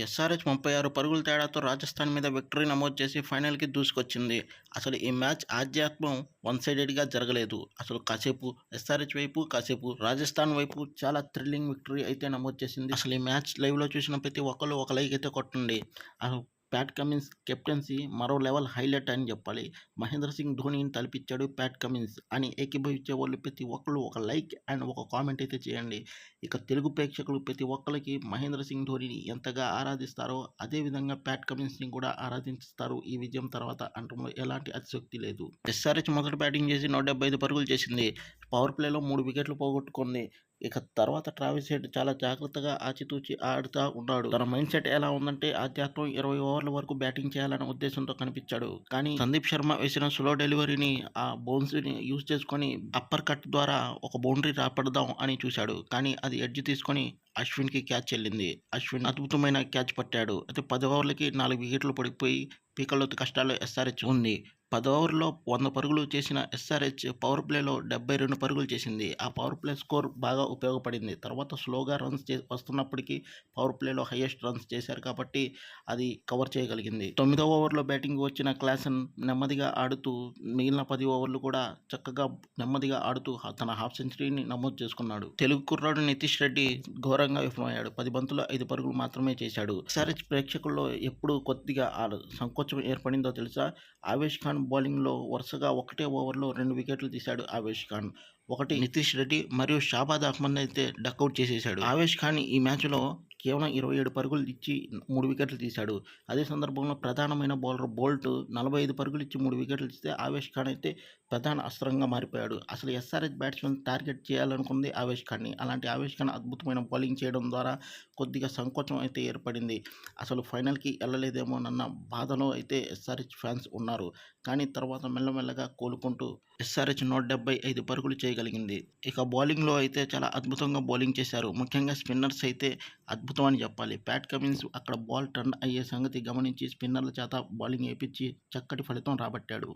SRH ముప్పై ఆరు పరుగుల తేడాతో రాజస్థాన్ మీద విక్టరీ నమోదు చేసి ఫైనల్కి దూసుకొచ్చింది. అసలు ఈ మ్యాచ్ ఆధ్యాత్మం వన్ సైడెడ్గా జరగలేదు. అసలు కాసేపు ఎస్ఆర్హెచ్ వైపు కాసేపు రాజస్థాన్ వైపు చాలా థ్రిల్లింగ్ విక్టరీ అయితే నమోదు చేసింది. అసలు ఈ మ్యాచ్ లైవ్లో చూసిన ప్రతి ఒక్కరు ఒక లైక్ అయితే కొట్టండి. అసలు ప్యాట్ కమిన్స్ కెప్టెన్సీ మరో లెవెల్ హైలైట్ అని చెప్పాలి. మహేంద్ర సింగ్ ధోనిని తలపించాడు ప్యాట్ కమిన్స్ అని ఏకీభవించే వాళ్ళు ప్రతి ఒక్కరు ఒక లైక్ అండ్ ఒక కామెంట్ అయితే చేయండి. ఇక తెలుగు ప్రేక్షకులు ప్రతి ఒక్కరికి మహేంద్ర సింగ్ ధోనిని ఎంతగా ఆరాధిస్తారో అదేవిధంగా ప్యాట్ కమిన్స్ని కూడా ఆరాధిస్తారు. ఈ విజయం తర్వాత అంటంలో ఎలాంటి అతిశక్తి లేదు. ఎస్ఆర్హెచ్ మొదటి బ్యాటింగ్ చేసి నూట డెబ్బై ఐదు పరుగులు చేసింది. పవర్ ప్లేలో మూడు వికెట్లు పోగొట్టుకుంది. ఇక తర్వాత ట్రావిస్ హెడ్ చాలా జాగ్రత్తగా ఆచితూచి ఆడుతూ ఉన్నాడు. తన మైండ్ సెట్ ఎలా ఉందంటే ఆధ్యాత్మం ఇరవై ఓవర్ల వరకు బ్యాటింగ్ చేయాలనే ఉద్దేశంతో కనిపించాడు. కానీ సందీప్ శర్మ వేసిన స్లో డెలివరీని ఆ బౌన్స్ని యూజ్ చేసుకొని అప్పర్ కట్ ద్వారా ఒక బౌండరీ రాపడదాం అని చూశాడు. కానీ అది ఎడ్జ్ తీసుకొని అశ్విన్కి క్యాచ్ చెల్లింది. అశ్విన్ అద్భుతమైన క్యాచ్ పట్టాడు. అయితే పది ఓవర్లకి నాలుగు వికెట్లు పడిపోయి పీకల్లోతు కష్టాలు ఎస్ఆర్హెచ్ ఉంది. పది ఓవర్లో వంద పరుగులు చేసిన ఎస్ఆర్హెచ్ పవర్ ప్లేలో డెబ్బై రెండు పరుగులు చేసింది. ఆ పవర్ ప్లే స్కోర్ బాగా ఉపయోగపడింది. తర్వాత స్లోగా రన్స్ చే వస్తున్నప్పటికీ పవర్ ప్లేలో హైయెస్ట్ రన్స్ చేశారు కాబట్టి అది కవర్ చేయగలిగింది. తొమ్మిదో ఓవర్లో బ్యాటింగ్ వచ్చిన క్లాసన్ నెమ్మదిగా ఆడుతూ మిగిలిన పది ఓవర్లు కూడా చక్కగా నెమ్మదిగా ఆడుతూ తన హాఫ్ సెంచరీని నమోదు చేసుకున్నాడు. తెలుగు కుర్రాడు నితీష్ రెడ్డి ఘోరంగా విఫలమయ్యాడు. పది బంతులు ఐదు పరుగులు మాత్రమే చేశాడు. ఎస్ఆర్హెచ్ ప్రేక్షకుల్లో ఎప్పుడు కొద్దిగా సంకోచం ఏర్పడిందో తెలుసా? ఆవేష్ ఖాన్ బౌలింగ్లో వరుసగా ఒకటే ఓవర్లో రెండు వికెట్లు తీశాడు ఆవేష్ ఖాన్. ఒకటి నితీష్ రెడ్డి మరియు షాబాద్ అహ్మద్ అయితే డక్అవుట్ చేసేశాడు. ఆవేష్ ఖాన్ ఈ మ్యాచ్లో కేవలం ఇరవై ఏడు పరుగులు ఇచ్చి మూడు వికెట్లు తీశాడు. అదే సందర్భంలో ప్రధానమైన బౌలర్ బోల్ట్ నలభై ఐదు పరుగులు ఇచ్చి మూడు వికెట్లు ఇస్తే ఆవేష్ ఖాన్ అయితే ప్రధాన అస్త్రంగా మారిపోయాడు. అసలు ఎస్ఆర్హెచ్ బ్యాట్స్మెన్ టార్గెట్ చేయాలనుకుంది ఆవేష్ ఖాన్ని. అలాంటి ఆవేష్ ఖాన్ అద్భుతమైన బౌలింగ్ చేయడం ద్వారా కొద్దిగా సంకోచం అయితే ఏర్పడింది. అసలు ఫైనల్కి వెళ్ళలేదేమోనన్న బాధలో అయితే ఎస్ఆర్హెచ్ ఫ్యాన్స్ ఉన్నారు. కానీ తర్వాత మెల్లమెల్లగా కోలుకుంటూ ఎస్ఆర్హెచ్ నూట డెబ్బై ఐదు పరుగులు చేయగలిగింది. ఇక బౌలింగ్లో అయితే చాలా అద్భుతంగా బౌలింగ్ చేశారు. ముఖ్యంగా స్పిన్నర్స్ అయితే అద్భుతం అని చెప్పాలి. ప్యాట్ కమిన్స్ అక్కడ బాల్ టర్న్ అయ్యే సంగతి గమనించి స్పిన్నర్ల చేత బౌలింగ్ వేయించి చక్కటి ఫలితం రాబట్టాడు.